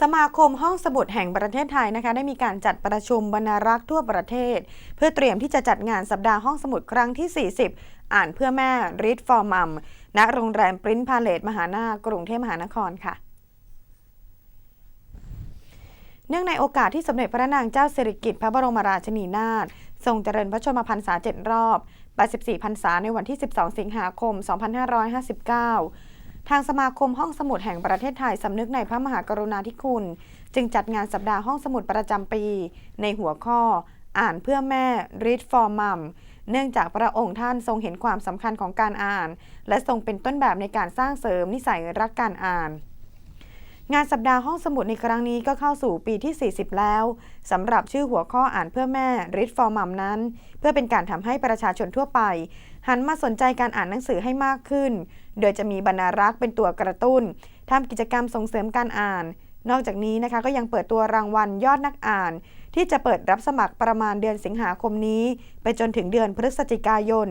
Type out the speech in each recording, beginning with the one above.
สมาคมห้องสมุดแห่งประเทศไทยนะคะได้มีการจัดประชุมบรรณารักษ์ทั่วประเทศ เพื่อเตรียมที่จะจัดงานสัปดาห์ห้องสมุดครั้งที่ 40 อ่านเพื่อแม่ Read for Mom ณโรงแรมปริ้นพาเลตมหานากรุงเทพมหานครค่ะเนื่องในโอกาสที่สมเด็จพระนางเจ้าสิริกิติ์พระบรมราชินีนาถทรงเจริญพระชนมพรรษาเจ็ดรอบ 84 พรรษาในวันที่ 12 สิงหาคม 2559 ทางสมาคมห้องสมุดแห่งประเทศไทยสำนึกในพระมหากรุณาธิคุณ จึงจัดงานสัปดาห์ห้องสมุดประจำปี ในหัวข้อ อ่านเพื่อแม่ Read for Mom เนื่องจากพระองค์ท่านทรงเห็นความสำคัญของการอ่าน และทรงเป็นต้นแบบในการสร้างเสริมนิสัยรักการอ่าน งานสัปดาห์ห้องสมุดในครั้งนี้ก็เข้าสู่ปีที่ 40 แล้วสำหรับชื่อหัวข้ออ่านเพื่อแม่ Read for Mom นั้น เพื่อเป็นการทำให้ประชาชนทั่วไป หันมาสนใจการอ่านหนังสือให้มากขึ้น โดยจะมีบรรณารักษ์เป็นตัวกระตุ้นทำกิจกรรมส่งเสริมการอ่าน นอกจากนี้นะคะก็ยังเปิดตัวรางวัลยอดนักอ่าน ที่จะเปิดรับสมัครประมาณเดือนสิงหาคมนี้ ไปจนถึงเดือนพฤศจิกายน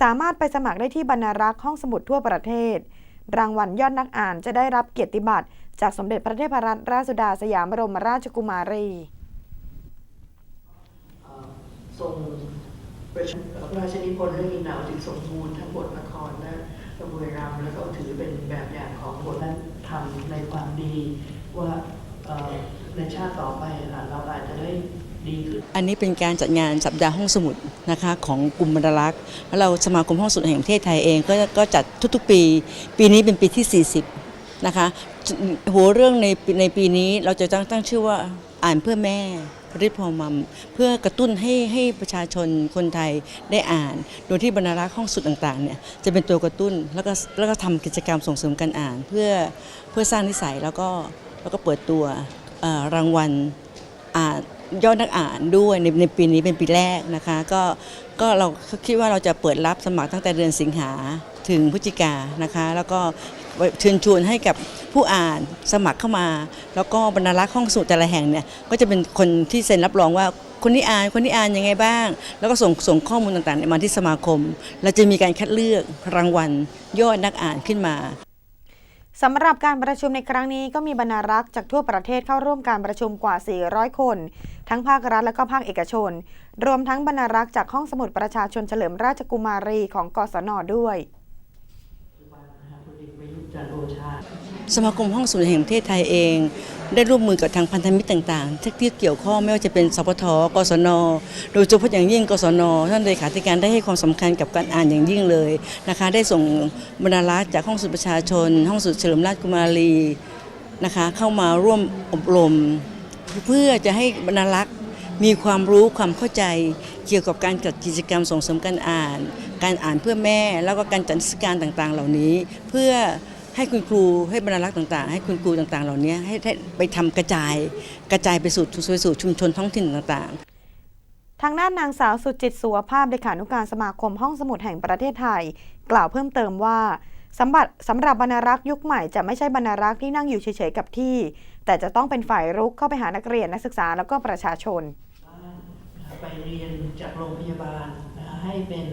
สามารถไปสมัครได้ที่บรรณารักษ์ห้องสมุดทั่วประเทศ รางวัลยอดนักอ่านจะได้รับเกียรติบัตรจากสมเด็จพระเทพรัตนราชสุดาสยามบรมราชกุมารีเอ่ง พระราชนิพนธ์เรื่องอินหนาวถึงสมบูรณ์ทั้งบทละครและกระบวยรำแล้วก็ถือเป็นแบบอย่างของบทนั้นทำในความดีว่าในชาติต่อไปเราอาจจะได้ดีขึ้นอันนี้เป็นการจัดงานสัปดาห์ห้องสมุดนะคะของกลุ่มบรรลักษ์แล้วเราสมาคมห้องสมุดแห่งประเทศไทยเองก็ก็จัดทุกๆปี ปีนี้เป็นปีที่ 40 นะคะหัวเรื่องในในปีนี้เราจะตั้งตั้งชื่อว่าอ่านเพื่อแม่ริพอมัมเพื่อกระตุ้นให้ให้ประชาชนคนไทยได้อ่าน โดยที่บรรณารักษ์ห้องสุดต่างๆเนี่ยจะเป็นตัวกระตุ้นแล้วก็แล้วก็ทำกิจกรรมส่งเสริมการอ่าน เพื่อเพื่อสร้างนิสัยแล้วก็แล้วก็เปิดตัวรางวัลอ่านยอดนักอ่านด้วยในในปีนี้เป็นปีแรกนะคะ ก็ก็เราคิดว่าเราจะเปิดรับสมัครตั้งแต่เดือนสิงหา ถึงพฤศจิกานะคะ แล้วก็เชิญชวนให้กับผู้อ่านสมัครเข้ามา แล้วก็บรรณารักษ์ห้องสมุดแต่ละแห่งเนี่ยก็จะเป็นคนที่เซ็นรับรองว่าคนที่อ่านคนที่อ่านยังไงบ้าง แล้วก็ส่งส่งข้อมูลต่างๆมาที่สมาคม เราจะมีการคัดเลือกรางวัลยอดนักอ่านขึ้นมาสำหรับการประชุมในครั้งนี้ก็มีบรรณารักษ์จากทั่วประเทศเข้าร่วมการประชุมกว่า 400 คน ทั้งภาครัฐและก็ภาคเอกชน รวมทั้งบรรณารักษ์จากห้องสมุดประชาชนเฉลิมราชกุมารีของกศนด้วย สมาคมห้องสมุดแห่งประเทศไทยเอง ได้ร่วมมือกับทางพันธมิตรต่างๆที่เกี่ยวข้องไม่ว่าจะเป็นสพทกศน โดยเฉพาะอย่างยิ่งกศนท่านเลขาธิการได้ให้ความสำคัญกับการอ่านอย่างยิ่งเลยนะคะ ได้ส่งบรรณารักษ์จากห้องสุดประชาชน ห้องสุดเฉลิมราชกุมารีนะคะเข้ามาร่วมอบรม เพื่อจะให้บรรณารักษ์มีความรู้ความเข้าใจเกี่ยวกับการจัดกิจกรรมส่งเสริมการอ่าน การอ่านเพื่อแม่แล้วก็การจัดนิทรรศการต่างๆ เหล่านี้ เพื่อ ให้คุณครูให้บรรณารักษ์ต่างๆ ให้คุณครูต่างๆ เหล่านี้ให้ให้ไปทำกระจายกระจายไปสู่ไปสู่ชุมชนท้องถิ่นต่างๆ ทางด้านนางสาวสุจิตสุวภาพเลขานุการสมาคมห้องสมุดแห่งประเทศไทย กล่าวเพิ่มเติมว่าสำหรับสำหรับบรรณารักษ์ยุคใหม่จะไม่ใช่บรรณารักษ์ที่นั่งอยู่เฉยๆกับที่ แต่จะต้องเป็นฝ่ายรุกเข้าไปหานักเรียนนักศึกษาแล้วก็ประชาชน ไปเรียนจากโรงพยาบาลให้เป็น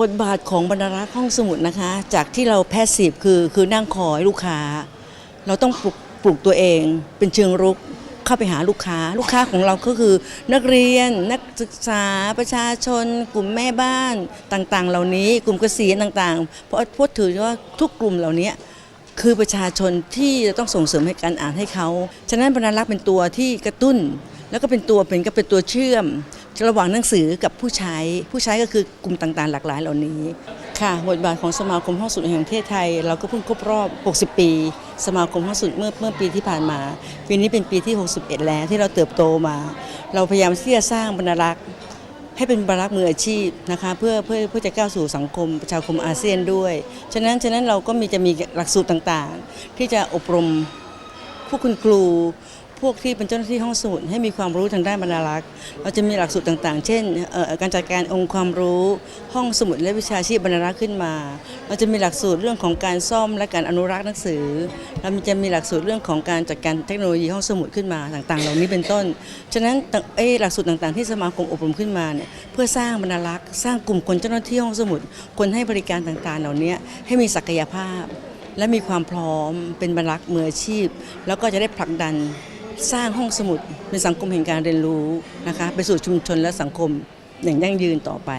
บทบาทของบรรณารักษ์ห้องสมุดนะคะ จากที่เราแพสซีฟคือคือนั่งคอยลูกค้า เราต้องปลุกปลุกตัวเองเป็นเชิงรุกเข้าไปหาลูกค้า ลูกค้าของเราก็คือนักเรียนนักศึกษาประชาชน กลุ่มแม่บ้านต่างๆ เหล่านี้กลุ่มเกษียณต่างๆ เพราะพูดถือว่าทุกกลุ่มเหล่านี้คือประชาชนที่จะต้องส่งเสริมให้การอ่านให้เขา ฉะนั้นบรรณารักษ์เป็นตัวที่กระตุ้น แล้วก็เป็นตัวเป็นก็เป็นตัวเชื่อม ระหว่างหนังสือกับผู้ใช้ ผู้ใช้ก็คือกลุ่มต่างๆ หลากหลายเหล่านี้ ค่ะบทบาทของสมาคมห้องสมุดแห่งประเทศไทย เราก็เพิ่งครบรอบ 60 ปี สมาคมห้องสมุดเมื่อเมื่อปีที่ผ่านมา ปีนี้เป็นปีที่ 61 แล้วที่เราเติบโตมา เราพยายามที่จะสร้างบรรณารักษ์ให้เป็นบรรลักษ์มืออาชีพนะคะเพื่อเพื่อเพื่อจะก้าวสู่สังคมประชาคมอาเซียนด้วย ฉะนั้นฉะนั้นเราก็มีจะมีหลักสูตรต่างๆ ที่จะอบรมผู้คุณครู พวกที่เป็นเจ้าหน้าที่ห้องสมุดให้มีความรู้ทางด้านบรรณารักษ์เราจะมีหลักสูตรต่างๆ เช่นการจัดการองค์ความรู้ห้องสมุดและวิชาชีพบรรณารักษ์ขึ้นมา เราจะมีหลักสูตรเรื่องของการซ่อมและการอนุรักษ์หนังสือ เราจะมีหลักสูตรเรื่องของการจัดการเทคโนโลยีห้องสมุดขึ้นมาต่างๆ เหล่านี้เป็นต้น ฉะนั้นเอ้หลักสูตรต่างๆ ที่สมาคมอบรมขึ้นมาเนี่ยเพื่อสร้างบรรณารักษ์สร้างกลุ่มคนเจ้าหน้าที่ห้องสมุด คนให้บริการต่างๆ เหล่านี้ให้มีศักยภาพ และมีความพร้อมเป็นบรรลักษ์มืออาชีพ แล้วก็จะได้ผลักดัน สร้างห้องสมุดเป็นสังคมแห่งการเรียนรู้นะคะไปสู่ชุมชนและสังคมอย่างยั่งยืนต่อไป